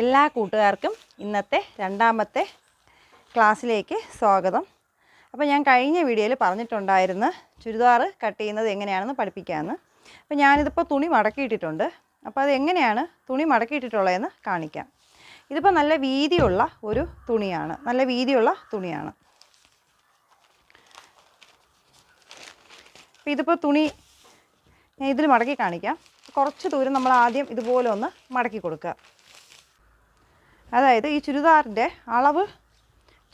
എല്ലാ കൂട്ടുകാർക്കും ഇന്നത്തെ രണ്ടാമത്തെ ക്ലാസ്സിലേക്ക് സ്വാഗതം. അപ്പോൾ ഞാൻ കഴിഞ്ഞ വീഡിയോയിൽ പറഞ്ഞിട്ടുണ്ടായിരുന്നു ചുരിദാർ കട്ട് ചെയ്യുന്നത് എങ്ങനെയാണെന്ന് പഠിപ്പിക്കാമെന്ന് അപ്പോൾ ഞാനിതിപ്പോൾ തുണി മടക്കിയിട്ടിട്ടുണ്ട്. അപ്പോൾ അത് എങ്ങനെയാണ് തുണി മടക്കിയിട്ടിട്ടുള്ളതെന്ന് കാണിക്കാം. ഇതിപ്പോൾ നല്ല വീതിയുള്ള ഒരു തുണിയാണ്. നല്ല വീതിയുള്ള തുണിയാണ്. അപ്പോൾ ഇതിപ്പോൾ തുണി ഞാൻ ഇതിൽ മടക്കി കാണിക്കാം. കുറച്ച് ദൂരം നമ്മൾ ആദ്യം ഇതുപോലെ ഒന്ന് മടക്കി കൊടുക്കുക. അതായത് ഈ ചുരിദാറിന്റെ അളവ്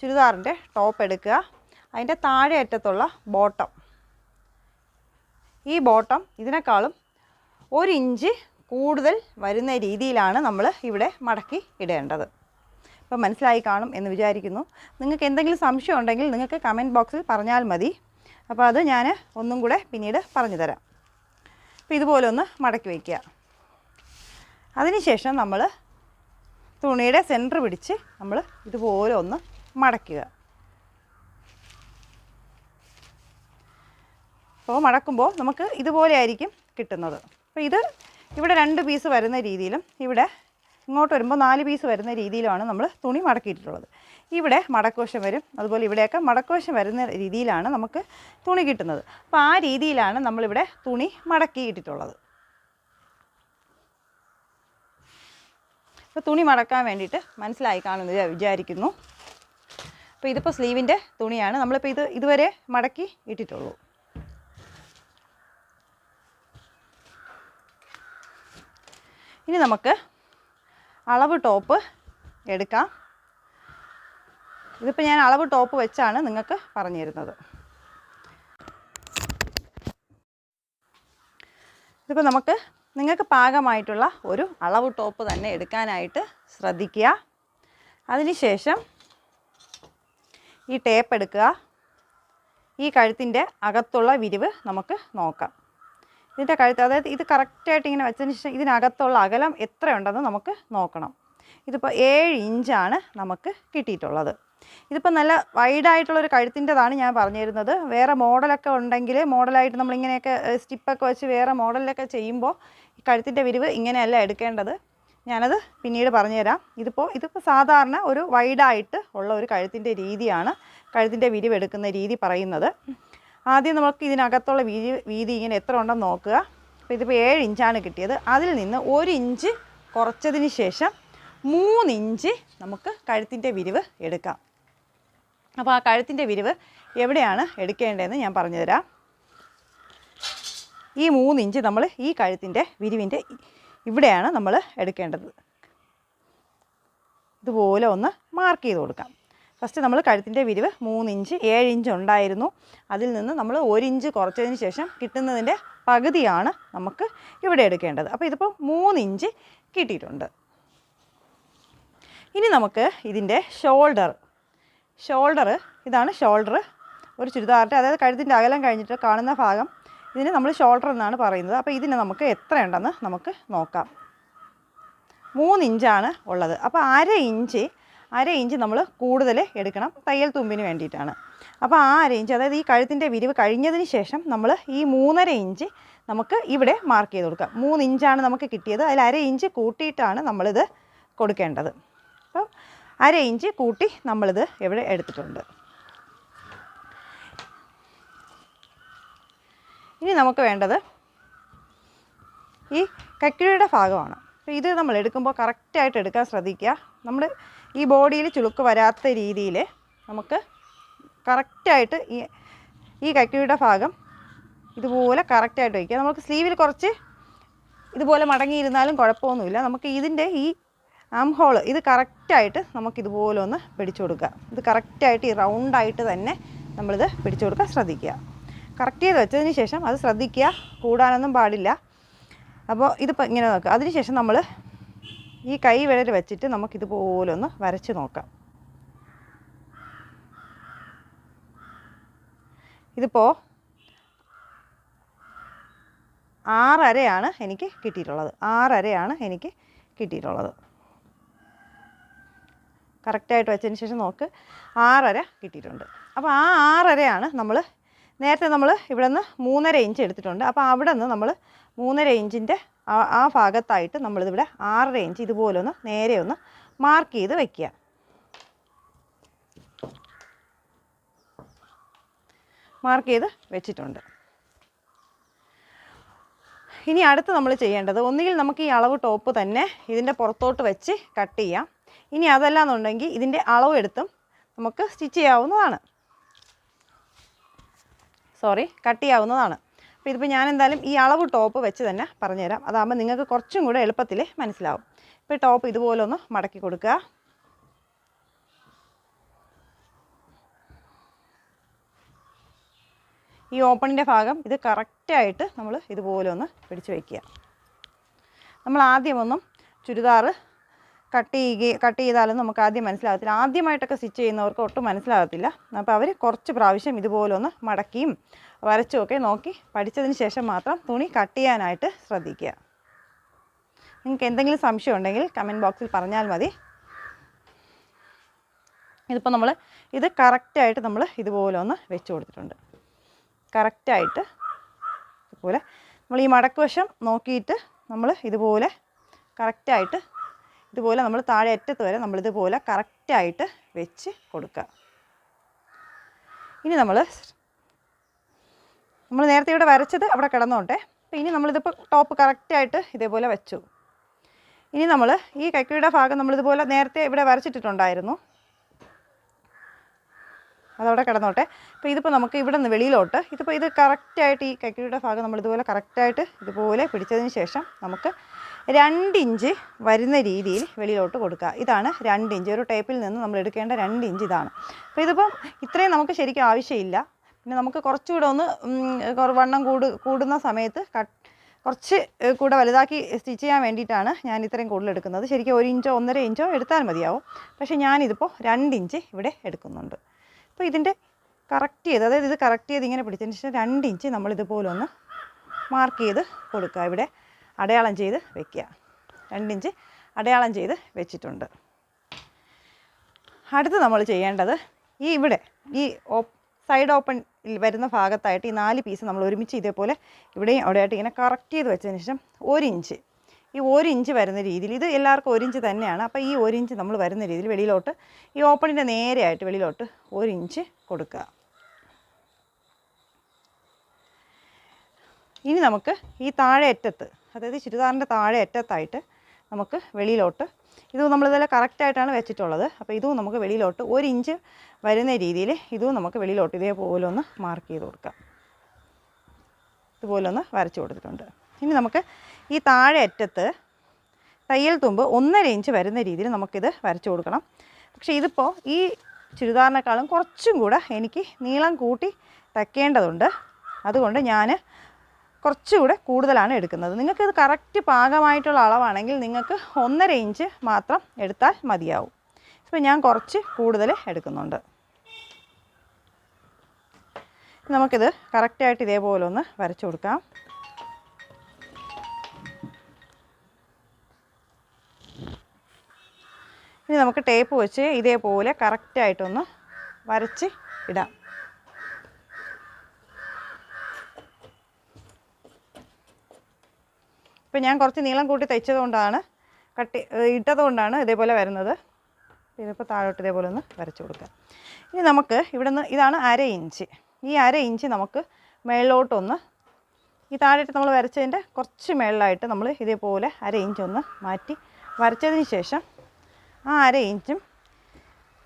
ചുരിദാറിന്റെ ടോപ്പ് എടുക്കുക. അതിന്റെ താഴെ അറ്റത്തുള്ള ബോട്ടം ഈ ബോട്ടം ഇതിനേക്കാളും ഒരു ഇഞ്ച് കൂടുതൽ വരുന്ന രീതിയിലാണ് നമ്മൾ ഇവിടെ മടക്കി ഇടേണ്ടത്. അപ്പോൾ മനസ്സിലായി കാണും എന്ന് വിചാരിക്കുന്നു. നിങ്ങൾക്ക് എന്തെങ്കിലും സംശയം ഉണ്ടെങ്കിൽ നിങ്ങൾക്ക് കമന്റ് ബോക്സിൽ പറഞ്ഞാൽ മതി. അപ്പോൾ അത് ഞാൻ ഒന്നും കൂടെ പിന്നീട് പറഞ്ഞു തരാം. അപ്പോൾ ഇതുപോലെ ഒന്ന് മടക്കി വയ്ക്കുക. അതിനുശേഷം നമ്മൾ തുണിയുടെ സെന്റർ പിടിച്ച് നമ്മൾ ഇതുപോലെ ഒന്ന് മടക്കുക. അപ്പോൾ മടക്കുമ്പോൾ നമുക്ക് ഇതുപോലെ ആയിരിക്കും കിട്ടുന്നത്. അപ്പോൾ ഇത് ഇവിടെ രണ്ട് പീസ് വരുന്ന രീതിയിലും ഇവിടെ ഇങ്ങോട്ട് വരുമ്പോൾ നാല് പീസ് വരുന്ന രീതിയിലാണ് നമ്മൾ തുണി മടക്കിയിട്ടുള്ളത്. ഇവിടെ മടക്കോശം വരും അതുപോലെ ഇവിടെയൊക്കെ മടക്കോശം വരുന്ന രീതിയിലാണ് നമുക്ക് തുണി കിട്ടുന്നത്. അപ്പോൾ ആ രീതിയിലാണ് നമ്മളിവിടെ തുണി മടക്കിയിട്ടിട്ടുള്ളത് അപ്പോൾ തുണി മടക്കാൻ വേണ്ടിയിട്ട് മനസ്സിലായി കാണുന്നത് വിചാരിക്കുന്നു. അപ്പോൾ ഇതിപ്പോൾ സ്ലീവിന്റെ തുണിയാണ്. നമ്മളിപ്പോൾ ഇത് ഇതുവരെ മടക്കി ഇട്ടിട്ടുള്ളൂ. ഇനി നമുക്ക് അളവ് ടോപ്പ് എടുക്കാം. ഇതിപ്പോൾ ഞാൻ അളവ് ടോപ്പ് വെച്ചാണ് നിങ്ങൾക്ക് പറഞ്ഞു തരുന്നത്. ഇതിപ്പോൾ നമുക്ക് നിങ്ങൾക്ക് പാകമായിട്ടുള്ള ഒരു അളവ് ടോപ്പ് തന്നെ എടുക്കാനായിട്ട് ശ്രദ്ധിക്കുക. അതിനുശേഷം ഈ ടേപ്പ് എടുക്കുക. ഈ കഴുത്തിന്റെ അകത്തുള്ള വിരിവ് നമുക്ക് നോക്കാം. ഇതിന്റെ കഴുത്ത് അതായത് ഇത് കറക്റ്റായിട്ട് ഇങ്ങനെ വെച്ചതിന് ശേഷം ഇതിനകത്തുള്ള അകലം എത്രയുണ്ടെന്ന് നമുക്ക് നോക്കണം. ഇതിപ്പോൾ ഏഴ് ഇഞ്ചാണ് നമുക്ക് കിട്ടിയിട്ടുള്ളത്. ഇതിപ്പോൾ നല്ല വൈഡായിട്ടുള്ളൊരു കഴുത്തിന്റെതാണ് ഞാൻ പറഞ്ഞു തരുന്നത് വേറെ മോഡലൊക്കെ ഉണ്ടെങ്കിൽ മോഡലായിട്ട് നമ്മളിങ്ങനെയൊക്കെ സ്റ്റിപ്പൊക്കെ വെച്ച് വേറെ മോഡലിലൊക്കെ ചെയ്യുമ്പോൾ ഈ കഴുത്തിന്റെ വിരിവ് ഇങ്ങനെയല്ല എടുക്കേണ്ടത്. ഞാനത് പിന്നീട് പറഞ്ഞുതരാം. ഇതിപ്പോൾ ഇതിപ്പോൾ സാധാരണ ഒരു വൈഡായിട്ട് ഉള്ള ഒരു കഴുത്തിന്റെ രീതിയാണ് കഴുത്തിന്റെ വിരിവ് എടുക്കുന്ന രീതി പറയുന്നത്. ആദ്യം നമുക്ക് ഇതിനകത്തുള്ള വീതി വീതി ഇങ്ങനെ എത്ര ഉണ്ടെന്ന് നോക്കുക. അപ്പോൾ ഇതിപ്പോൾ ഏഴ് ഇഞ്ചാണ് കിട്ടിയത്. അതിൽ നിന്ന് ഒരു ഇഞ്ച് കുറച്ചതിന് ശേഷം മൂന്നിഞ്ച് നമുക്ക് കഴുത്തിന്റെ വിരിവ് എടുക്കാം. അപ്പോൾ ആ കഴുത്തിന്റെ വിരിവ് എവിടെയാണ് എടുക്കേണ്ടതെന്ന് ഞാൻ പറഞ്ഞുതരാം. ഈ മൂന്നിഞ്ച് നമ്മൾ ഈ കഴുത്തിന്റെ വിരിവിന്റെ ഇവിടെയാണ് നമ്മൾ എടുക്കേണ്ടത്. ഇതുപോലെ ഒന്ന് മാർക്ക് ചെയ്ത് കൊടുക്കാം. ഫസ്റ്റ് നമ്മൾ കഴുത്തിന്റെ വിരിവ് മൂന്നിഞ്ച് ഏഴ് ഇഞ്ച് ഉണ്ടായിരുന്നു. അതിൽ നിന്ന് നമ്മൾ ഒരു ഇഞ്ച് കുറച്ചതിന് ശേഷം കിട്ടുന്നതിന്റെ പകുതിയാണ് നമുക്ക് ഇവിടെ എടുക്കേണ്ടത്. അപ്പോൾ ഇതിപ്പോൾ മൂന്നിഞ്ച് കിട്ടിയിട്ടുണ്ട്. ഇനി നമുക്ക് ഇതിന്റെ ഷോൾഡർ ഷോൾഡർ ഇതാണ് ഷോൾഡർ. ഒരു ചുരിദാറിന്റെ അതായത് കഴുത്തിന്റെ അകലം കഴിഞ്ഞിട്ട് കാണുന്ന ഭാഗം. ഇതിന് നമ്മൾ ഷോൾഡർ എന്നാണ് പറയുന്നത്. അപ്പോൾ ഇതിന് നമുക്ക് എത്രയുണ്ടെന്ന് നമുക്ക് നോക്കാം. മൂന്ന് ഇഞ്ചാണ് ഉള്ളത്. അപ്പോൾ അര ഇഞ്ച് അര ഇഞ്ച് നമ്മൾ കൂടുതൽ എടുക്കണം തയ്യൽ തുമ്പിന് വേണ്ടിയിട്ടാണ്. അപ്പോൾ ആ അര ഇഞ്ച് അതായത് ഈ കഴുത്തിന്റെ വിരിവ് കഴിഞ്ഞതിന് ശേഷം നമ്മൾ ഈ മൂന്നര ഇഞ്ച് നമുക്ക് ഇവിടെ മാർക്ക് ചെയ്ത് കൊടുക്കാം. മൂന്ന് ഇഞ്ചാണ് നമുക്ക് കിട്ടിയത്. അതിൽ അര ഇഞ്ച് കൂട്ടിയിട്ടാണ് നമ്മളിത് കൊടുക്കേണ്ടത്. അപ്പം അര ഇഞ്ച് കൂട്ടി നമ്മളിത് ഇവിടെ എടുത്തിട്ടുണ്ട്. ഇനി നമുക്ക് വേണ്ടത് ഈ കക്കിഴിയുടെ ഭാഗമാണ്. അപ്പോൾ ഇത് നമ്മൾ എടുക്കുമ്പോൾ കറക്റ്റായിട്ട് എടുക്കാൻ ശ്രദ്ധിക്കുക. നമ്മൾ ഈ ബോഡിയിൽ ചുളുക്ക് വരാത്ത രീതിയിൽ നമുക്ക് കറക്റ്റായിട്ട് ഈ ഈ കക്കിഴിയുടെ ഭാഗം ഇതുപോലെ കറക്റ്റായിട്ട് വയ്ക്കുക. നമുക്ക് സ്ലീവിൽ കുറച്ച് ഇതുപോലെ മടങ്ങിയിരുന്നാലും കുഴപ്പമൊന്നുമില്ല. നമുക്ക് ഇതിന്റെ ഈ ആം ഹോൾ ഇത് കറക്റ്റായിട്ട് നമുക്ക് ഇതുപോലെ ഒന്ന് പിടിച്ചു കൊടുക്കുക ഇത് കറക്റ്റായിട്ട് ഈ റൗണ്ടായിട്ട് തന്നെ നമ്മളിത് പിടിച്ചു കൊടുക്കാൻ ശ്രദ്ധിക്കുക. കറക്റ്റ് ചെയ്ത് വെച്ചതിന് ശേഷം അത് ശ്രദ്ധിക്കുക. കൂടാനൊന്നും പാടില്ല. അപ്പോൾ ഇതിപ്പോൾ ഇങ്ങനെ നോക്കുക. അതിനുശേഷം നമ്മൾ ഈ കൈ വിരൽ വെച്ചിട്ട് നമുക്കിതുപോലെ ഒന്ന് വരച്ച് നോക്കാം. ഇതിപ്പോൾ ആറരയാണ് എനിക്ക് കിട്ടിയിട്ടുള്ളത്. ആറരയാണ് എനിക്ക് കിട്ടിയിട്ടുള്ളത്. കറക്റ്റായിട്ട് വെച്ചതിന് ശേഷം നോക്ക് ആറര കിട്ടിയിട്ടുണ്ട്. അപ്പോൾ ആ ആറരയാണ് നമ്മൾ നേരത്തെ നമ്മൾ ഇവിടെ നിന്ന് മൂന്നര ഇഞ്ച് എടുത്തിട്ടുണ്ട്. അപ്പോൾ അവിടെ നിന്ന് നമ്മൾ മൂന്നര ഇഞ്ചിന്റെ ആ ഭാഗത്തായിട്ട് നമ്മളിതിവിടെ ആറര ഇഞ്ച് ഇതുപോലെ ഒന്ന് നേരെ ഒന്ന് മാർക്ക് ചെയ്ത് വെക്കുക. മാർക്ക് ചെയ്ത് വെച്ചിട്ടുണ്ട്. ഇനി അടുത്ത് നമ്മൾ ചെയ്യേണ്ടത് ഒന്നുകിൽ നമുക്ക് ഈ അളവ് ടോപ്പ് തന്നെ ഇതിന്റെ പുറത്തോട്ട് വെച്ച് കട്ട് ചെയ്യാം. ഇനി അതല്ല എന്നുണ്ടെങ്കിൽ ഇതിന്റെ അളവ് എടുത്തും നമുക്ക് സ്റ്റിച്ച് ചെയ്യാവുന്നതാണ്. സോറി കട്ട് ചെയ്യാവുന്നതാണ്. അപ്പോൾ ഇതിപ്പോൾ ഞാൻ എന്തായാലും ഈ അളവ് ടോപ്പ് വെച്ച് തന്നെ പറഞ്ഞുതരാം. അതാകുമ്പോൾ നിങ്ങൾക്ക് കുറച്ചും കൂടെ എളുപ്പത്തിൽ മനസ്സിലാവും. ഇപ്പോൾ ടോപ്പ് ഇതുപോലെ ഒന്ന് മടക്കി കൊടുക്കുക. ഈ ഓപ്പണിന്റെ ഭാഗം ഇത് കറക്റ്റായിട്ട് നമ്മൾ ഇതുപോലെ ഒന്ന് പിടിച്ച് വയ്ക്കുക നമ്മൾ ആദ്യമൊന്നും ചുരിദാർ കട്ട് ചെയ്യുക കട്ട് ചെയ്താലും നമുക്ക് ആദ്യം മനസ്സിലാകത്തില്ല. ആദ്യമായിട്ടൊക്കെ സ്റ്റിച്ച് ചെയ്യുന്നവർക്ക് ഒട്ടും മനസ്സിലാകത്തില്ല. അപ്പോൾ അവർ കുറച്ച് പ്രാവശ്യം ഇതുപോലെ ഒന്ന് മടക്കിയും വരച്ചുമൊക്കെ നോക്കി പഠിച്ചതിന് ശേഷം മാത്രം തുണി കട്ട് ചെയ്യാനായിട്ട് ശ്രദ്ധിക്കുക. നിങ്ങൾക്ക് എന്തെങ്കിലും സംശയം ഉണ്ടെങ്കിൽ കമന്റ് ബോക്സിൽ പറഞ്ഞാൽ മതി. ഇതിപ്പോൾ നമ്മൾ ഇത് കറക്റ്റായിട്ട് നമ്മൾ ഇതുപോലെ ഒന്ന് വെച്ച് കൊടുത്തിട്ടുണ്ട്. കറക്റ്റായിട്ട് ഇതുപോലെ നമ്മൾ ഈ മടക്കുവശം നോക്കിയിട്ട് നമ്മൾ ഇതുപോലെ കറക്റ്റായിട്ട് ഇതുപോലെ നമ്മൾ താഴെ അറ്റത്ത് വരെ നമ്മളിതുപോലെ കറക്റ്റായിട്ട് വെച്ച് കൊടുക്കുക. ഇനി നമ്മൾ നമ്മൾ നേരത്തെ ഇവിടെ വരച്ചത് അവിടെ കിടന്നോട്ടെ. അപ്പോൾ ഇനി നമ്മളിതിപ്പോൾ ടോപ്പ് കറക്റ്റായിട്ട് ഇതേപോലെ വെച്ചു. ഇനി നമ്മൾ ഈ കൈക്കയുടെ ഭാഗം നമ്മളിതുപോലെ നേരത്തെ ഇവിടെ വരച്ചിട്ടിട്ടുണ്ടായിരുന്നു. അതവിടെ കിടന്നോട്ടെ. അപ്പോൾ ഇതിപ്പോൾ നമുക്ക് ഇവിടെ നിന്ന് വെളിയിലോട്ട് ഇതിപ്പോൾ ഇത് കറക്റ്റായിട്ട് ഈ കൈക്കയുടെ ഭാഗം നമ്മളിതുപോലെ കറക്റ്റായിട്ട് ഇതുപോലെ പിടിച്ചതിന് ശേഷം നമുക്ക് രണ്ട് ഇഞ്ച് വരുന്ന രീതിയിൽ വെളിയിലോട്ട് കൊടുക്കുക. ഇതാണ് രണ്ട് ഇഞ്ച് ഒരു ടേപ്പിൽ നിന്ന് നമ്മൾ എടുക്കേണ്ട രണ്ട് ഇഞ്ച് ഇതാണ്. അപ്പോൾ ഇതിപ്പം ഇത്രയും നമുക്ക് ശരിക്കും ആവശ്യമില്ല. പിന്നെ നമുക്ക് കുറച്ചുകൂടെ ഒന്ന് വണ്ണം കൂട് കൂടുന്ന സമയത്ത് കട്ട് കുറച്ച് കൂടെ വലുതാക്കി സ്റ്റിച്ച് ചെയ്യാൻ വേണ്ടിയിട്ടാണ് ഞാൻ ഇത്രയും കൂടുതൽ എടുക്കുന്നത്. ശരിക്കും ഒരു ഇഞ്ചോ ഒന്നര ഇഞ്ചോ എടുത്താൽ മതിയാവും. പക്ഷേ ഞാനിതിപ്പോൾ രണ്ട് ഇഞ്ച് ഇവിടെ എടുക്കുന്നുണ്ട്. അപ്പോൾ ഇതിന്റെ കറക്റ്റ് ചെയ്ത് അതായത് ഇത് കറക്റ്റ് ചെയ്ത് ഇങ്ങനെ പിടിച്ചതിന് ശേഷം രണ്ട് ഇഞ്ച് ഒന്ന് മാർക്ക് ചെയ്ത് കൊടുക്കുക. ഇവിടെ അടയാളം ചെയ്ത് വെക്കുക. രണ്ടിഞ്ച് അടയാളം ചെയ്ത് വെച്ചിട്ടുണ്ട്. അടുത്ത് നമ്മൾ ചെയ്യേണ്ടത് ഈ ഇവിടെ ഈ സൈഡ് ഓപ്പൺ വരുന്ന ഭാഗത്തായിട്ട് ഈ നാല് പീസ് നമ്മൾ ഒരുമിച്ച് ഇതേപോലെ ഇവിടെയും അവിടെയായിട്ട് ഇങ്ങനെ കറക്റ്റ് ചെയ്ത് വെച്ചതിന് ശേഷം ഒരു ഇഞ്ച് ഈ ഒരു ഇഞ്ച് വരുന്ന രീതിയിൽ ഇത് എല്ലാവർക്കും ഒരു ഇഞ്ച് തന്നെയാണ്. അപ്പോൾ ഈ ഒരു ഇഞ്ച് നമ്മൾ വരുന്ന രീതിയിൽ വെളിയിലോട്ട് ഈ ഓപ്പണിന്റെ നേരെയായിട്ട് വെളിയിലോട്ട് ഒരു ഇഞ്ച് കൊടുക്കുക. ഇനി നമുക്ക് ഈ താഴെ അറ്റത്ത് അതായത് ചുരിദാറിന്റെ താഴെ അറ്റത്തായിട്ട് നമുക്ക് വെളിയിലോട്ട് ഇതും നമ്മളിതെല്ലാം കറക്റ്റായിട്ടാണ് വെച്ചിട്ടുള്ളത്. അപ്പോൾ ഇതും നമുക്ക് വെളിയിലോട്ട് ഒരു ഇഞ്ച് വരുന്ന രീതിയിൽ ഇതും നമുക്ക് വെളിയിലോട്ട് ഇതേപോലെ ഒന്ന് മാർക്ക് ചെയ്ത് കൊടുക്കാം. ഇതുപോലെ ഒന്ന് വരച്ചു കൊടുത്തിട്ടുണ്ട്. ഇനി നമുക്ക് ഈ താഴെ അറ്റത്ത് തയ്യൽ തുമ്പ് ഒന്നര ഇഞ്ച് വരുന്ന രീതിയിൽ നമുക്കിത് വരച്ചു കൊടുക്കണം. പക്ഷേ ഇതിപ്പോൾ ഈ ചുരിദാറിനേക്കാളും കുറച്ചും കൂടെ എനിക്ക് നീളം കൂട്ടി തയ്ക്കേണ്ടതുണ്ട്. അതുകൊണ്ട് ഞാൻ കുറച്ചുകൂടെ കൂടുതലാണ് എടുക്കുന്നത്. നിങ്ങൾക്കിത് കറക്റ്റ് പാകമായിട്ടുള്ള അളവാണെങ്കിൽ നിങ്ങൾക്ക് ഒന്നര ഇഞ്ച് മാത്രം എടുത്താൽ മതിയാവും. ഇപ്പോൾ ഞാൻ കുറച്ച് കൂടുതൽ എടുക്കുന്നുണ്ട്. നമുക്കിത് കറക്റ്റായിട്ട് ഇതേപോലെ ഒന്ന് വരച്ചു കൊടുക്കാം. ഇനി നമുക്ക് ടേപ്പ് വെച്ച് ഇതേപോലെ കറക്റ്റായിട്ടൊന്ന് വരച്ച് ഇടാം. ഇപ്പം ഞാൻ കുറച്ച് നീളം കൂട്ടി തയ്ച്ചത് കൊണ്ടാണ് കട്ടി ഇട്ടതുകൊണ്ടാണ് ഇട്ടത് കൊണ്ടാണ് ഇതേപോലെ വരുന്നത്. ഇതിപ്പോൾ താഴോട്ട് ഇതേപോലെ ഒന്ന് വരച്ചു കൊടുക്കാം. ഇനി നമുക്ക് ഇവിടെ നിന്ന് ഇതാണ് അര ഇഞ്ച്. ഈ അര ഇഞ്ച് നമുക്ക് മേളിലോട്ടൊന്ന് ഈ താഴെയിട്ട് നമ്മൾ വരച്ചതിന്റെ കുറച്ച് മേളിലായിട്ട് നമ്മൾ ഇതേപോലെ അര ഇഞ്ച് ഒന്ന് മാറ്റി വരച്ചതിന് ശേഷം ആ അര ഇഞ്ചും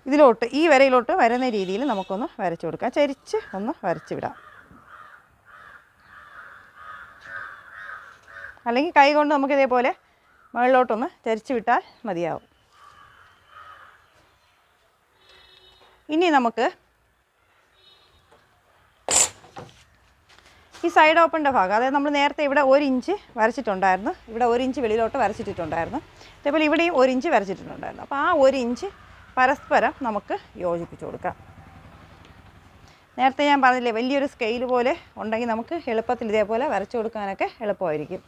ഇതിലോട്ട് ഈ വരയിലോട്ട് വരുന്ന രീതിയിൽ നമുക്കൊന്ന് വരച്ചു കൊടുക്കാം. ചരിച്ച് ഒന്ന് വരച്ച് വിടാം. അല്ലെങ്കിൽ കൈ കൊണ്ട് നമുക്ക് ഇതേപോലെ മുകളിലോട്ടൊന്ന് ചരിച്ചു വിട്ടാൽ മതിയാവും. ഇനി നമുക്ക് ഈ സൈഡ് ഓപ്പണിന്റെ ഭാഗം അതായത് നമ്മൾ നേരത്തെ ഇവിടെ ഒരു ഇഞ്ച് വരച്ചിട്ടുണ്ടായിരുന്നു. ഇവിടെ ഒരു ഇഞ്ച് വെളിയിലോട്ട് വരച്ചിട്ടുണ്ടായിരുന്നു അതേപോലെ ഇവിടെയും ഒരു ഇഞ്ച് വരച്ചിട്ടുണ്ടായിരുന്നു. അപ്പോൾ ആ ഒരു ഇഞ്ച് പരസ്പരം നമുക്ക് യോജിപ്പിച്ചു കൊടുക്കാം. നേരത്തെ ഞാൻ പറഞ്ഞില്ലേ വലിയൊരു സ്കെയിൽ പോലെ ഉണ്ടെങ്കിൽ നമുക്ക് എളുപ്പത്തിൽ ഇതേപോലെ വരച്ചു കൊടുക്കാനൊക്കെ എളുപ്പമായിരിക്കും.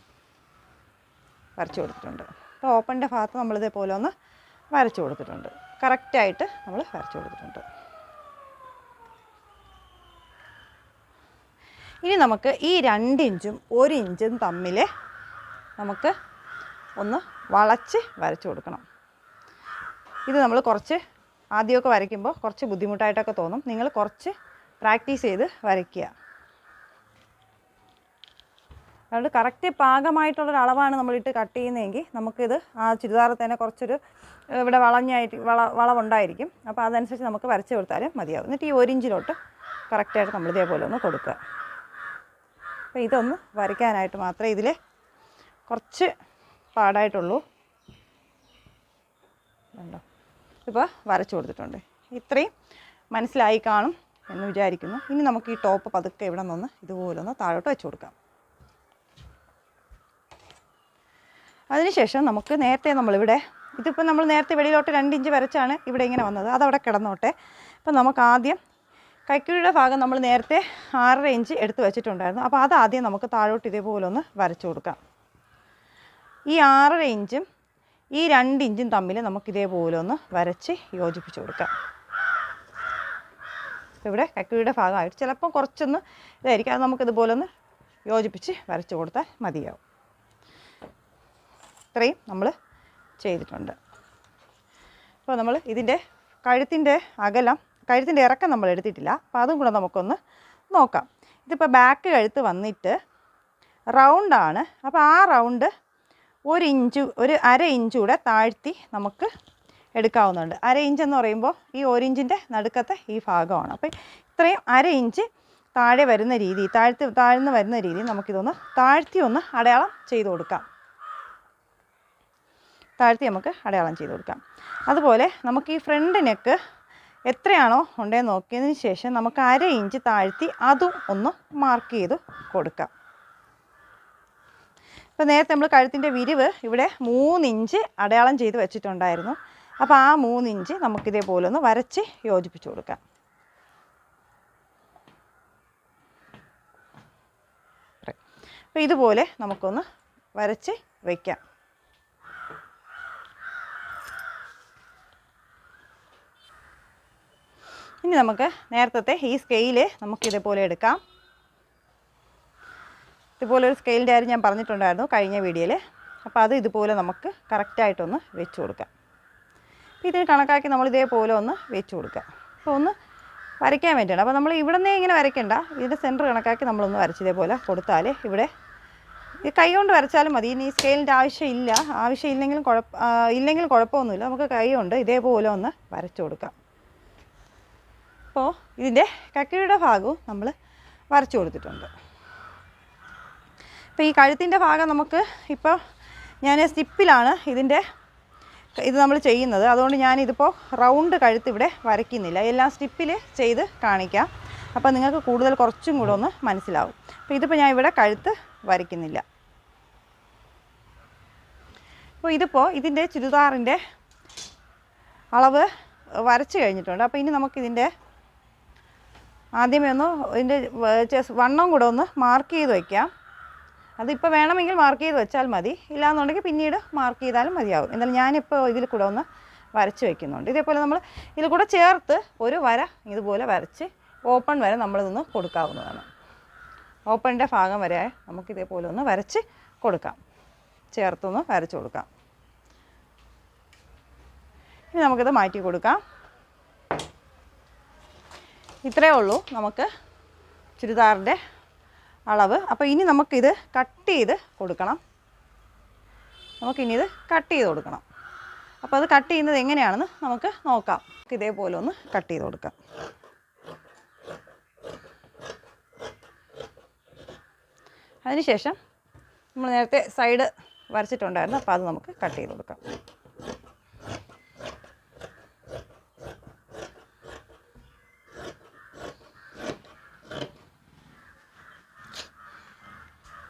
വരച്ചു കൊടുത്തിട്ടുണ്ട്. അപ്പോൾ ഓപ്പണിന്റെ ഭാഗത്ത് നമ്മളിതേപോലെ ഒന്ന് വരച്ചു കൊടുത്തിട്ടുണ്ട്. കറക്റ്റായിട്ട് നമ്മൾ വരച്ചു കൊടുത്തിട്ടുണ്ട്. ഇനി നമുക്ക് ഈ രണ്ടിഞ്ചും ഒരു ഇഞ്ചും തമ്മിൽ നമുക്ക് ഒന്ന് വളച്ച് വരച്ചു കൊടുക്കണം. ഇത് നമ്മൾ കുറച്ച് ആദ്യമൊക്കെ വരയ്ക്കുമ്പോൾ കുറച്ച് ബുദ്ധിമുട്ടായിട്ടൊക്കെ തോന്നും. നിങ്ങൾ കുറച്ച് പ്രാക്ടീസ് ചെയ്ത് വരയ്ക്കുക. അതുകൊണ്ട് കറക്റ്റ് പാകമായിട്ടുള്ളൊരു അളവാണ് നമ്മളിട്ട് കട്ട് ചെയ്യുന്നതെങ്കിൽ നമുക്കിത് ആ ചുരിദാറിൽ തന്നെ കുറച്ചൊരു ഇവിടെ വളഞ്ഞായിട്ട് വള വളവുണ്ടായിരിക്കും. അപ്പോൾ അതനുസരിച്ച് നമുക്ക് വരച്ച് കൊടുത്താലും മതിയാവും. എന്നിട്ട് ഈ ഒരിഞ്ചിലോട്ട് കറക്റ്റായിട്ട് നമ്മൾ ഇതേപോലെ ഒന്ന് കൊടുക്കുക. അപ്പോൾ ഇതൊന്ന് വരയ്ക്കാനായിട്ട് മാത്രമേ ഇതിൽ കുറച്ച് പാടായിട്ടുള്ളൂ. ഉണ്ടോ ഇപ്പോൾ വരച്ചു കൊടുത്തിട്ടുണ്ട്. ഇത്രയും മനസ്സിലായി കാണും എന്ന് വിചാരിക്കുന്നു. ഇനി നമുക്ക് ഈ ടോപ്പ് പതുക്കെ ഇവിടെ നിന്ന് ഇതുപോലെ ഒന്ന് താഴോട്ട് വെച്ച് കൊടുക്കാം. അതിനുശേഷം നമുക്ക് നേരത്തെ നമ്മളിവിടെ ഇതിപ്പോൾ നമ്മൾ നേരത്തെ വെളിയിലോട്ട് രണ്ട് ഇഞ്ച് വരച്ചാണ് ഇവിടെ ഇങ്ങനെ വന്നത്. അതവിടെ കിടന്നോട്ടെ. അപ്പം നമുക്ക് ആദ്യം കൈക്കുഴിയുടെ ഭാഗം നമ്മൾ നേരത്തെ ആറര ഇഞ്ച് എടുത്ത് വെച്ചിട്ടുണ്ടായിരുന്നു. അപ്പോൾ അതാദ്യം നമുക്ക് താഴോട്ട് ഇതേപോലെ ഒന്ന് വരച്ചു കൊടുക്കാം. ഈ ആറര ഇഞ്ചും ഈ രണ്ട് ഇഞ്ചും തമ്മിൽ നമുക്ക് ഇതേപോലെ ഒന്ന് വരച്ച് യോജിപ്പിച്ച് കൊടുക്കാം. ഇവിടെ കക്കിയുടെ ഭാഗമായിട്ട് ചിലപ്പോൾ കുറച്ചൊന്ന് ഇതായിരിക്കും. അത് നമുക്കിതുപോലെ ഒന്ന് യോജിപ്പിച്ച് വരച്ച് കൊടുത്താൽ മതിയാവും. ഇത്രയും നമ്മൾ ചെയ്തിട്ടുണ്ട്. അപ്പോൾ നമ്മൾ ഇതിന്റെ കഴുത്തിന്റെ അകലം കഴുത്തിന്റെ ഇറക്കം നമ്മൾ എടുത്തിട്ടില്ല. അപ്പോൾ അതും കൂടെ നമുക്കൊന്ന് നോക്കാം. ഇതിപ്പോൾ ബാക്ക് കഴുത്ത് വന്നിട്ട് റൗണ്ടാണ് അപ്പോൾ ആ റൗണ്ട് ഒരു ഇഞ്ച് ഒരു അര ഇഞ്ച് കൂടെ താഴ്ത്തി നമുക്ക് എടുക്കാവുന്നുണ്ട് അര ഇഞ്ച് എന്ന് പറയുമ്പോൾ ഈ ഒരു ഇഞ്ചിന്റെ നടുക്കത്തെ ഈ ഭാഗമാണ്. അപ്പോൾ ഇത്രയും അര ഇഞ്ച് താഴെ വരുന്ന രീതി താഴ്ത്തി താഴ്ന്ന് വരുന്ന രീതി നമുക്കിതൊന്ന് താഴ്ത്തി ഒന്ന് അടയാളം ചെയ്ത് കൊടുക്കാം. താഴ്ത്തി നമുക്ക് അടയാളം ചെയ്ത് കൊടുക്കാം. അതുപോലെ നമുക്ക് ഈ ഫ്രണ്ട് നെക്ക് എത്രയാണോ ഉണ്ടേ നോക്കിയതിന് ശേഷം നമുക്ക് അര ഇഞ്ച് താഴ്ത്തി അതും ഒന്ന് മാർക്ക് ചെയ്ത് കൊടുക്കാം. ഇപ്പോൾ നേരത്തെ നമ്മൾ കഴുത്തിന്റെ വിരിവ് ഇവിടെ മൂന്നിഞ്ച് അടയാളം ചെയ്ത് വെച്ചിട്ടുണ്ടായിരുന്നു. അപ്പോൾ ആ മൂന്നിഞ്ച് നമുക്കിതേപോലെ ഒന്ന് വരച്ച് യോജിപ്പിച്ച് കൊടുക്കാം. അപ്പോൾ ഇതുപോലെ നമുക്കൊന്ന് വരച്ച് വയ്ക്കാം ഇനി നമുക്ക് നേരത്തെ ഈ സ്കെയിൽ നമുക്ക് ഇതേപോലെ എടുക്കാം. ഇതുപോലെ ഒരു സ്കെയിലിന്റെ കാര്യം ഞാൻ പറഞ്ഞിട്ടുണ്ടായിരുന്നു കഴിഞ്ഞ വീഡിയോയിൽ അപ്പോൾ അത് ഇതുപോലെ നമുക്ക് കറക്റ്റായിട്ടൊന്ന് വെച്ച് കൊടുക്കാം. അപ്പോൾ ഇതിന് കണക്കാക്കി നമ്മൾ ഇതേപോലെ ഒന്ന് വെച്ച് കൊടുക്കുക അപ്പോൾ ഒന്ന് വരയ്ക്കാൻ വേണ്ടിയാണ്. അപ്പോൾ നമ്മൾ ഇവിടെ നിന്നേ ഇങ്ങനെ വരയ്ക്കണ്ട. ഇതിന്റെ സെന്റർ കണക്കാക്കി നമ്മളൊന്ന് വരച്ച് ഇതേപോലെ കൊടുത്താൽ ഇവിടെ ഈ കൈ കൊണ്ട് വരച്ചാലും മതി. ഇനി സ്കെയിലിന്റെ ആവശ്യമില്ല. ആവശ്യമില്ലെങ്കിലും കുഴപ്പ ആ, ഇല്ലെങ്കിലും കുഴപ്പമൊന്നുമില്ല. നമുക്ക് കൈ കൊണ്ട് ഇതേപോലെ ഒന്ന് വരച്ച് കൊടുക്കാം. അപ്പോൾ ഇതിന്റെ കക്കിയുടെ ഭാഗവും നമ്മൾ വരച്ചു കൊടുത്തിട്ടുണ്ട്. അപ്പോൾ ഈ കഴുത്തിന്റെ ഭാഗം നമുക്ക് ഇപ്പോൾ ഞാൻ സ്റ്റിപ്പിലാണ് ഇതിന്റെ ഇത് നമ്മൾ ചെയ്യുന്നത്. അതുകൊണ്ട് ഞാനിതിപ്പോൾ റൗണ്ട് കഴുത്ത് ഇവിടെ വരയ്ക്കുന്നില്ല. എല്ലാം സ്റ്റിപ്പിൽ ചെയ്ത് കാണിക്കാം. അപ്പോൾ നിങ്ങൾക്ക് കൂടുതൽ കുറച്ചും കൂടെ ഒന്ന് മനസ്സിലാവും. അപ്പോൾ ഇതിപ്പോൾ ഞാൻ ഇവിടെ കഴുത്ത് വരയ്ക്കുന്നില്ല. അപ്പോൾ ഇതിപ്പോൾ ഇതിന്റെ ചുരിദാറിന്റെ അളവ് വരച്ച് കഴിഞ്ഞിട്ടുണ്ട്. അപ്പോൾ ഇനി നമുക്കിതിന്റെ ആദ്യമേ ഒന്ന് ഇതിന്റെ വണ്ണം കൂടെ ഒന്ന് മാർക്ക് ചെയ്ത് വയ്ക്കാം അതിപ്പോൾ വേണമെങ്കിൽ മാർക്ക് ചെയ്ത് വെച്ചാൽ മതി. ഇല്ലാന്നുണ്ടെങ്കിൽ പിന്നീട് മാർക്ക് ചെയ്താലും മതിയാവും. എന്നാലും ഞാനിപ്പോൾ ഇതിൽ കൂടെ ഒന്ന് വരച്ച് വയ്ക്കുന്നുണ്ട് ഇതേപോലെ നമ്മൾ ഇതിൽ കൂടെ ചേർത്ത് ഒരു വര ഇതുപോലെ വരച്ച് ഓപ്പൺ വരെ നമ്മളിതൊന്ന് കൊടുക്കാവുന്നതാണ്. ഓപ്പണിന്റെ ഭാഗം വരെ നമുക്ക് ഇതേപോലെ ഒന്ന് വരച്ച് കൊടുക്കാം. ചേർത്തൊന്ന് വരച്ച് കൊടുക്കാം. ഇനി നമുക്കിത് മാറ്റി കൊടുക്കാം. ഇത്രയേ ഉള്ളൂ നമുക്ക് ചുരിദാറിന്റെ അളവ്. അപ്പോൾ ഇനി നമുക്കിത് കട്ട് ചെയ്ത് കൊടുക്കണം. നമുക്കിനി ഇത് കട്ട് ചെയ്ത് കൊടുക്കണം. അപ്പോൾ അത് കട്ട് ചെയ്യുന്നത് എങ്ങനെയാണെന്ന് നമുക്ക് നോക്കാം. ഇതേപോലെ ഒന്ന് കട്ട് ചെയ്ത് കൊടുക്കാം. അതിനുശേഷം നമ്മൾ നേരത്തെ സൈഡ് വരച്ചിട്ടുണ്ടായിരുന്നു. അപ്പോൾ അത് നമുക്ക് കട്ട് ചെയ്ത് കൊടുക്കാം.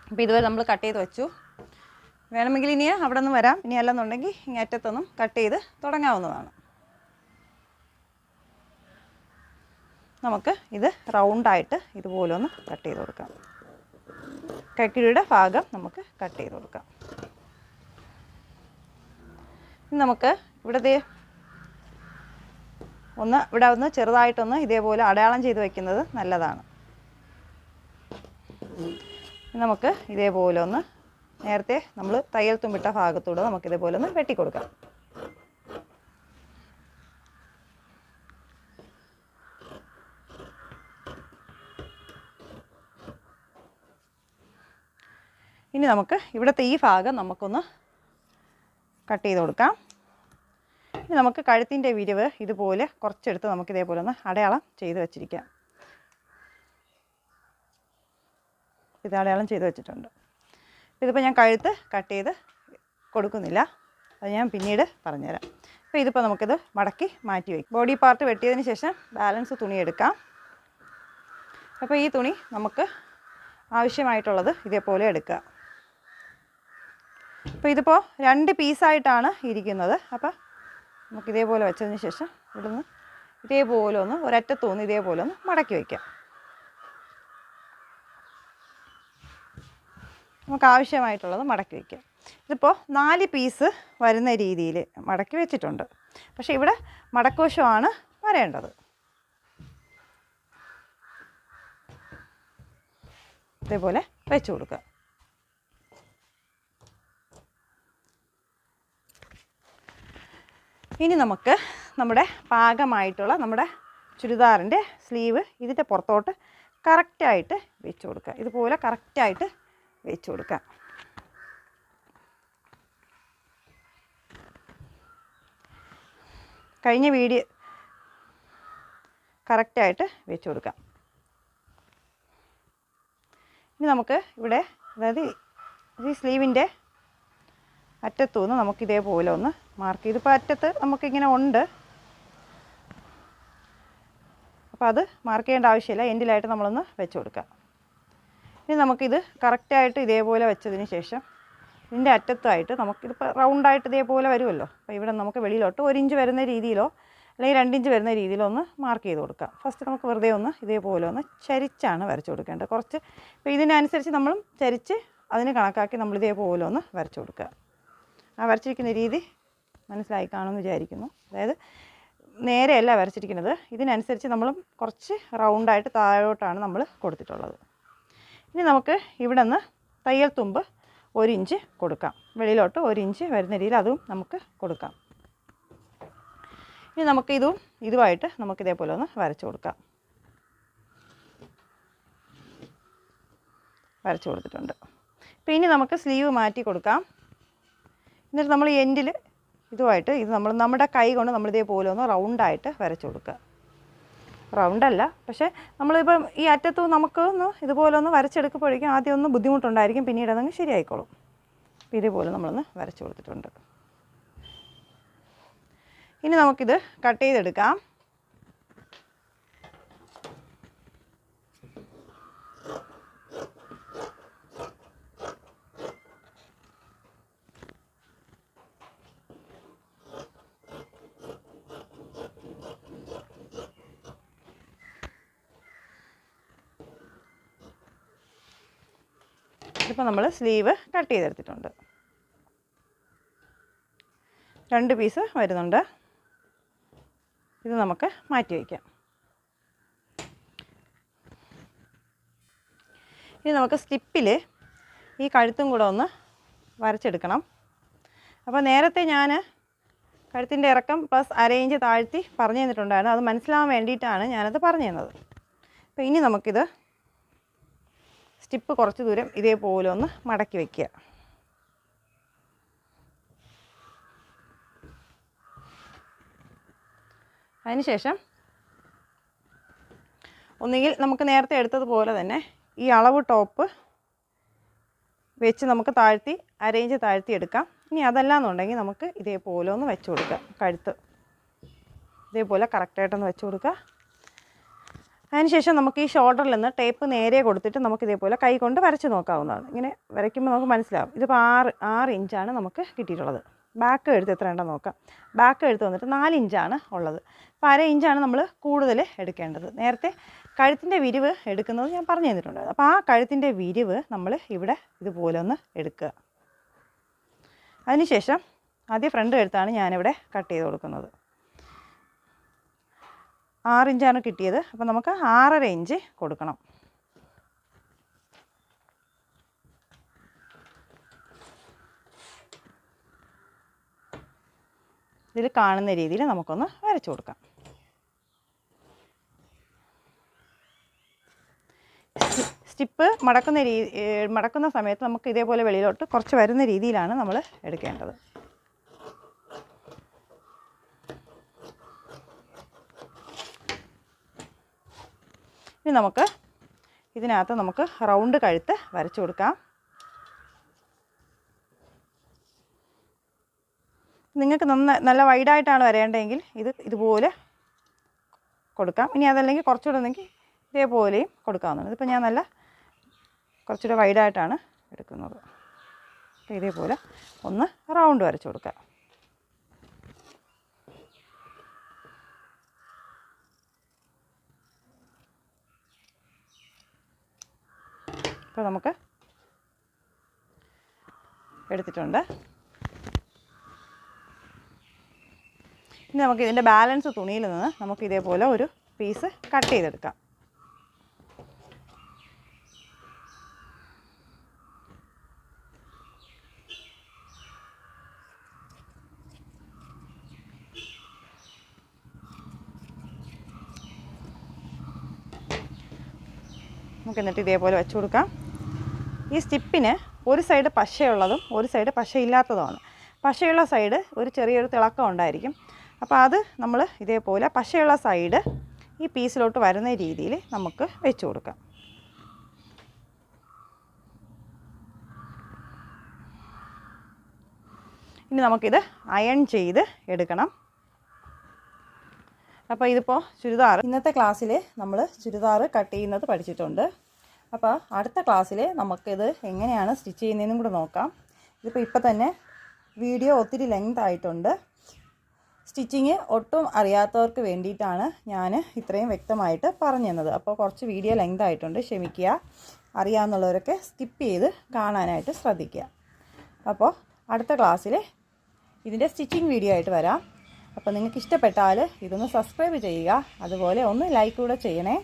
അപ്പോൾ ഇതുവരെ നമ്മൾ കട്ട് ചെയ്ത് വെച്ചു. വേണമെങ്കിൽ ഇനി അവിടെ നിന്ന് വരാം. ഇനി അല്ലെന്നുണ്ടെങ്കിൽ ഇങ്ങേറ്റത്തൊന്നും കട്ട് ചെയ്ത് തുടങ്ങാവുന്നതാണ്. നമുക്ക് ഇത് റൗണ്ടായിട്ട് ഇതുപോലെ ഒന്ന് കട്ട് ചെയ്ത് കൊടുക്കാം. കൈക്കിഴിയുടെ ഭാഗം നമുക്ക് കട്ട് ചെയ്ത് കൊടുക്കാം. നമുക്ക് ഇവിടത്തെ ഒന്ന് ഇവിടെ ഒന്ന് ചെറുതായിട്ടൊന്ന് ഇതേപോലെ അടയാളം ചെയ്ത് വയ്ക്കുന്നത് നല്ലതാണ്. നമുക്ക് ഇതേപോലെ ഒന്ന് നേരത്തെ നമ്മൾ തയ്യൽ തുമ്പിട്ട ഭാഗത്തൂടെ നമുക്ക് ഇതേപോലെ ഒന്ന് വെട്ടിക്കൊടുക്കാം. ഇനി നമുക്ക് ഇവിടുത്തെ ഈ ഭാഗം നമുക്കൊന്ന് കട്ട് ചെയ്ത് കൊടുക്കാം. ഇനി നമുക്ക് കഴുത്തിന്റെ വിരിവ് ഇതുപോലെ കുറച്ചെടുത്ത് നമുക്കിതേപോലെ ഒന്ന് അടയാളം ചെയ്ത് വെച്ചിരിക്കാം. ഇത് അടയാളം ചെയ്ത് വെച്ചിട്ടുണ്ട്. ഇതിപ്പോൾ ഞാൻ കഴുത്ത് കട്ട് ചെയ്ത് കൊടുക്കുന്നില്ല. അത് ഞാൻ പിന്നീട് പറഞ്ഞുതരാം. അപ്പോൾ ഇതിപ്പോൾ നമുക്കിത് മടക്കി മാറ്റി വയ്ക്കും. ബോഡി പാർട്ട് വെട്ടിയതിന് ശേഷം ബാലൻസ് തുണി എടുക്കാം. അപ്പോൾ ഈ തുണി നമുക്ക് ആവശ്യമായിട്ടുള്ളത് ഇതേപോലെ എടുക്കുക. അപ്പോൾ ഇതിപ്പോൾ രണ്ട് പീസായിട്ടാണ് ഇരിക്കുന്നത്. അപ്പോൾ നമുക്കിതേപോലെ വെച്ചതിന് ശേഷം ഇവിടുന്ന് ഇതേപോലെ ഒന്ന് ഒരറ്റത്തൂന്ന് ഇതേപോലെ ഒന്ന് മടക്കി വയ്ക്കാം. നമുക്ക് ആവശ്യമായിട്ടുള്ളത് മടക്കി വയ്ക്കാം ഇതിപ്പോൾ നാല് പീസ് വരുന്ന രീതിയിൽ മടക്കി വെച്ചിട്ടുണ്ട്. പക്ഷേ ഇവിടെ മടക്കുവശമാണ് വരേണ്ടത്. ഇതേപോലെ വെച്ച് കൊടുക്കുക. ഇനി നമുക്ക് നമ്മുടെ പാകമായിട്ടുള്ള നമ്മുടെ ചുരിദാറിന്റെ സ്ലീവ് ഇതിന്റെ പുറത്തോട്ട് കറക്റ്റായിട്ട് വെച്ച് കൊടുക്കുക. ഇതുപോലെ കറക്റ്റായിട്ട് വെച്ച് കൊടുക്കാം. കഴിഞ്ഞ വീഡിയോ കറക്റ്റായിട്ട് വെച്ച് കൊടുക്കാം. ഇനി നമുക്ക് ഇവിടെ അതായത് ഈ സ്ലീവിന്റെ അറ്റത്തുനിന്ന് നമുക്ക് ഇതേപോലെ ഒന്ന് മാർക്ക് ചെയ്ത്. ഇപ്പോൾ അറ്റത്ത് നമുക്കിങ്ങനെ ഉണ്ട്. അപ്പോൾ അത് മാർക്ക് ചെയ്യേണ്ട ആവശ്യമില്ല. എൻഡിലായിട്ട് നമ്മളൊന്ന് വെച്ച് കൊടുക്കാം. ഇനി നമുക്കിത് കറക്റ്റായിട്ട് ഇതേപോലെ വെച്ചതിന് ശേഷം ഇതിന്റെ അറ്റത്തായിട്ട് നമുക്കിതിപ്പോൾ റൗണ്ടായിട്ട് ഇതേപോലെ വരുമല്ലോ. അപ്പോൾ ഇവിടെ നമുക്ക് വെളിയിലോട്ട് ഒരു ഇഞ്ച് വരുന്ന രീതിയിലോ അല്ലെങ്കിൽ രണ്ടിഞ്ച് വരുന്ന രീതിയിലോ ഒന്ന് മാർക്ക് ചെയ്ത് കൊടുക്കുക ഫസ്റ്റ് നമുക്ക് വെറുതെ ഒന്ന് ഇതേപോലെ ഒന്ന് ചരിച്ചാണ് വരച്ചു കൊടുക്കേണ്ടത്. കുറച്ച് ഇപ്പോൾ ഇതിനനുസരിച്ച് നമ്മളും ചരിച്ച് അതിന് കണക്കാക്കി നമ്മൾ ഇതേപോലെ ഒന്ന് വരച്ചു കൊടുക്കുക. ആ വരച്ചിരിക്കുന്ന രീതി മനസ്സിലായി കാണുമെന്ന് വിചാരിക്കുന്നു. അതായത് നേരെയല്ല വരച്ചിരിക്കുന്നത്. ഇതിനനുസരിച്ച് നമ്മളും കുറച്ച് റൗണ്ടായിട്ട് താഴോട്ടാണ് നമ്മൾ കൊടുത്തിട്ടുള്ളത്. ഇനി നമുക്ക് ഇവിടെ നിന്ന് തയ്യൽ തുമ്പ് ഒരു ഇഞ്ച് കൊടുക്കാം. വെളിയിലോട്ട് ഒരു ഇഞ്ച് വരുന്ന രീതിയിൽ അതും നമുക്ക് കൊടുക്കാം. ഇനി നമുക്ക് ഇതും ഇതുമായിട്ട് നമുക്ക് ഇതേപോലെ ഒന്ന് വരച്ചു കൊടുക്കാം. വരച്ചു കൊടുത്തിട്ടുണ്ട്. അപ്പോൾ ഇനി നമുക്ക് സ്ലീവ് മാറ്റി കൊടുക്കാം. എന്നിട്ട് നമ്മൾ എൻഡിൽ ഇതുമായിട്ട് ഇത് നമ്മൾ നമ്മുടെ കൈ കൊണ്ട് നമ്മൾ ഇതേപോലെ ഒന്ന് റൗണ്ടായിട്ട് വരച്ചു കൊടുക്കുക. റൗണ്ടല്ല. പക്ഷേ നമ്മളിപ്പം ഈ അറ്റത്ത് നമുക്ക് ഒന്ന് ഇതുപോലെ ഒന്ന് വരച്ചെടുക്കുമ്പോഴേക്കും ആദ്യം ഒന്ന് ബുദ്ധിമുട്ടുണ്ടായിരിക്കും. പിന്നീട് അതങ്ങ് ശരിയായിക്കോളും. ഇതേപോലെ നമ്മളൊന്ന് വരച്ചു കൊടുത്തിട്ടുണ്ട്. ഇനി നമുക്കിത് കട്ട് ചെയ്തെടുക്കാം. ഇതിപ്പോൾ നമ്മൾ സ്ലീവ് കട്ട് ചെയ്തെടുത്തിട്ടുണ്ട്. രണ്ട് പീസ് വരുന്നുണ്ട്. ഇത് നമുക്ക് മാറ്റി വയ്ക്കാം. ഇനി നമുക്ക് സ്റ്റിപ്പിൽ ഈ കഴുത്തും കൂടെ ഒന്ന് വരച്ചെടുക്കണം. അപ്പോൾ നേരത്തെ ഞാൻ കഴുത്തിന്റെ ഇറക്കം പ്ലസ് അരയിഞ്ച് താഴ്ത്തി പറഞ്ഞു തന്നിട്ടുണ്ടായിരുന്നു. അത് മനസ്സിലാവാൻ വേണ്ടിയിട്ടാണ് ഞാനത് പറഞ്ഞു തന്നത്. അപ്പോൾ ഇനി നമുക്കിത് സ്റ്റിപ്പ് കുറച്ച് ദൂരം ഇതേപോലെ ഒന്ന് മടക്കി വയ്ക്കുക അതിനുശേഷം ഒന്നുകിൽ നമുക്ക് നേരത്തെ എടുത്തതുപോലെ തന്നെ ഈ അളവ് ടോപ്പ് വെച്ച് നമുക്ക് താഴ്ത്തി അരേഞ്ച് താഴ്ത്തി എടുക്കാം. ഇനി അതല്ല എന്നുണ്ടെങ്കിൽ നമുക്ക് ഇതേപോലെ ഒന്ന് വെച്ച് കൊടുക്കാം. കഴുത്ത് ഇതേപോലെ കറക്റ്റായിട്ടൊന്ന് വെച്ച് കൊടുക്കുക. അതിനുശേഷം നമുക്ക് ഈ ഷോൾഡറിൽ നിന്ന് ടേപ്പ് നേരെ കൊടുത്തിട്ട് നമുക്ക് ഇതേപോലെ കൈ കൊണ്ട് വരച്ച് നോക്കാവുന്നതാണ്. ഇങ്ങനെ വരയ്ക്കുമ്പോൾ നമുക്ക് മനസ്സിലാവും. ഇതിപ്പോൾ ആറ് ആറ് ഇഞ്ചാണ് നമുക്ക് കിട്ടിയിട്ടുള്ളത്. ബാക്ക് എഴുത്ത് എത്ര നോക്കാം. ബാക്ക് എഴുത്ത് വന്നിട്ട് നാല് ഇഞ്ചാണ് ഉള്ളത്. അപ്പോൾ അര ഇഞ്ചാണ് നമ്മൾ കൂടുതൽ എടുക്കേണ്ടത്. നേരത്തെ കഴുത്തിന്റെ വിരിവ് എടുക്കുന്നത് ഞാൻ പറഞ്ഞു തന്നിട്ടുണ്ട് അപ്പോൾ ആ കഴുത്തിന്റെ വിരിവ് നമ്മൾ ഇവിടെ ഇതുപോലെ ഒന്ന് എടുക്കുക. അതിനുശേഷം ആദ്യം ഫ്രണ്ട് എഴുത്താണ് ഞാനിവിടെ കട്ട് ചെയ്ത് കൊടുക്കുന്നത്. ആറ് ഇഞ്ചാണ് കിട്ടിയത്. അപ്പോൾ നമുക്ക് ആറര ഇഞ്ച് കൊടുക്കണം. ഇതിൽ കാണുന്ന രീതിയിൽ നമുക്കൊന്ന് വരച്ചു കൊടുക്കാം. സ്റ്റിപ്പ് മടക്കുന്ന രീതി മടക്കുന്ന സമയത്ത് നമുക്ക് ഇതേപോലെ വെളിയിലോട്ട് കുറച്ച് വരുന്ന രീതിയിലാണ് നമ്മൾ എടുക്കേണ്ടത്. ഇനി നമുക്ക് ഇതിനകത്ത് നമുക്ക് റൗണ്ട് കഴുത്ത് വരച്ചു കൊടുക്കാം. നിങ്ങൾക്ക് നന്ന നല്ല വൈഡായിട്ടാണ് വരേണ്ടതെങ്കിൽ ഇത് ഇതുപോലെ കൊടുക്കാം. ഇനി അതല്ലെങ്കിൽ കുറച്ചുകൂടെ ഒന്നെങ്കിൽ ഇതേപോലെയും കൊടുക്കാവുന്നതാണ്. ഇതിപ്പോൾ ഞാൻ നല്ല കുറച്ചുകൂടെ വൈഡായിട്ടാണ് എടുക്കുന്നത്. ഇതേപോലെ ഒന്ന് റൗണ്ട് വരച്ചു കൊടുക്കാം. ഇപ്പോൾ നമുക്ക് എടുത്തിട്ടുണ്ട്. ഇനി നമുക്ക് ഇതിന്റെ ബാലൻസ് തുണിയിൽ നിന്ന് നമുക്ക് ഇതേപോലെ ഒരു പീസ് കട്ട് ചെയ്തെടുക്കാം. നമുക്ക് എന്നിട്ട് ഇതേപോലെ വെച്ചു കൊടുക്കാം. ഈ സ്റ്റിപ്പിന് ഒരു സൈഡ് പശയുള്ളതും ഒരു സൈഡ് പശയില്ലാത്തതുമാണ്. പശയുള്ള സൈഡ് ഒരു ചെറിയൊരു തിളക്കം ഉണ്ടായിരിക്കും. അപ്പോൾ അത് നമ്മൾ ഇതേപോലെ പശയുള്ള സൈഡ് ഈ പീസിലോട്ട് വരുന്ന രീതിയിൽ നമുക്ക് വെച്ച് കൊടുക്കാം. ഇനി നമുക്കിത് അയൺ ചെയ്ത് എടുക്കണം. അപ്പോൾ ഇതിപ്പോൾ ചുരിദാർ ഇന്നത്തെ ക്ലാസ്സിൽ നമ്മൾ ചുരിദാർ കട്ട് ചെയ്യുന്നത് പഠിച്ചിട്ടുണ്ട്. അപ്പോൾ അടുത്ത ക്ലാസ്സിൽ നമുക്കിത് എങ്ങനെയാണ് സ്റ്റിച്ച് ചെയ്യുന്നതെന്നും കൂടെ നോക്കാം. ഇതിപ്പോൾ ഇപ്പോൾ തന്നെ വീഡിയോ ഒത്തിരി ലെങ്ത് ആയിട്ടുണ്ട്. സ്റ്റിച്ചിങ് ഒട്ടും അറിയാത്തവർക്ക് വേണ്ടിയിട്ടാണ് ഞാൻ ഇത്രയും വ്യക്തമായിട്ട് പറഞ്ഞു തന്നത് അപ്പോൾ കുറച്ച് വീഡിയോ ലെങ്ത് ആയിട്ടുണ്ട്. ക്ഷമിക്കുക. അറിയാവുന്നവരൊക്കെ സ്കിപ്പ് ചെയ്ത് കാണാനായിട്ട് ശ്രദ്ധിക്കുക. അപ്പോൾ അടുത്ത ക്ലാസ്സിൽ ഇതിന്റെ സ്റ്റിച്ചിങ് വീഡിയോ ആയിട്ട് വരാം. അപ്പോൾ നിങ്ങൾക്ക് ഇഷ്ടപ്പെട്ടാൽ ഇതൊന്ന് സബ്സ്ക്രൈബ് ചെയ്യുക. അതുപോലെ ഒന്ന് ലൈക്ക് കൂടെ ചെയ്യണേ.